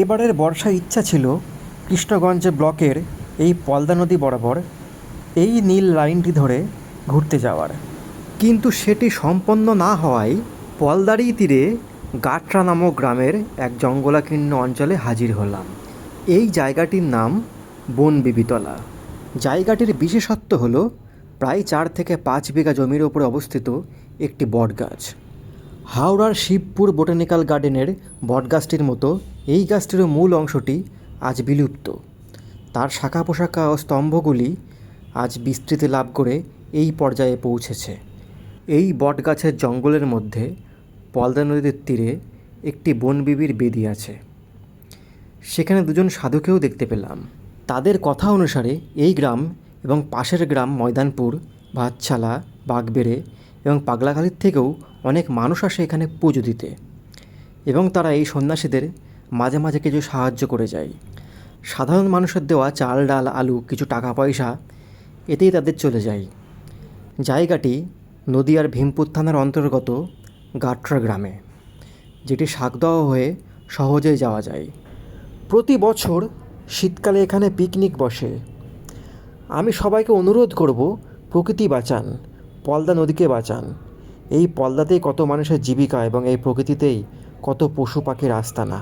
এবারের বর্ষার ইচ্ছা ছিল কৃষ্ণগঞ্জ ব্লকের এই পলদা নদী বরাবর এই নীল লাইনটি ধরে ঘুরতে যাওয়ার। কিন্তু সেটি সম্পন্ন না হওয়ায় পলদারি তীরে গাটরা নামক গ্রামের এক জঙ্গলাকীর্ণ অঞ্চলে হাজির হলাম। এই জায়গাটির নাম বনবিবিতলা জায়গাটির বিশেষত্ব হলো প্রায় চার থেকে পাঁচ বিঘা জমির ওপরে অবস্থিত একটি বটগাছ। হাওড়ার শিবপুর বোটানিক্যাল গার্ডেনের বটগাছটির মতো এই গাছটিরও মূল অংশটি আজ বিলুপ্ত। তার শাখা পোশাখা ও স্তম্ভগুলি আজ বিস্তৃতি লাভ করে এই পর্যায়ে পৌঁছেছে। এই বটগাছের জঙ্গলের মধ্যে পলদা নদীর তীরে একটি বনবিবির বেদি আছে। সেখানে দুজন সাধুকেও দেখতে পেলাম। তাদের কথা অনুসারে এই গ্রাম এবং পাশের গ্রাম ময়দানপুর ভাতছালা বাগবেড়ে এবং পাগলাখালির থেকেও অনেক মানুষ আসে এখানে পুজো দিতে। এবং তারা এই সন্ন্যাসীদের মাঝে মাঝে কিছু সাহায্য করে যায়। সাধারণ মানুষের দেওয়া চাল, ডাল, আলু, কিছু টাকা, পয়সা এতেই তাদের চলে যায়। জায়গাটি নদিয়ার ভীমপুর থানার অন্তর্গত গাট্রা গ্রামে, যেটি শাকদাহ হয়ে সহজেই যাওয়া যায়। প্রতি বছর শীতকালে এখানে পিকনিক বসে। আমি সবাইকে অনুরোধ করব, প্রকৃতি বাঁচান, পলদা নদীকে বাঁচান। এই পলদাতেই কত মানুষের জীবিকা এবং এই প্রকৃতিতেই কত পশু পাখির আস্তানা।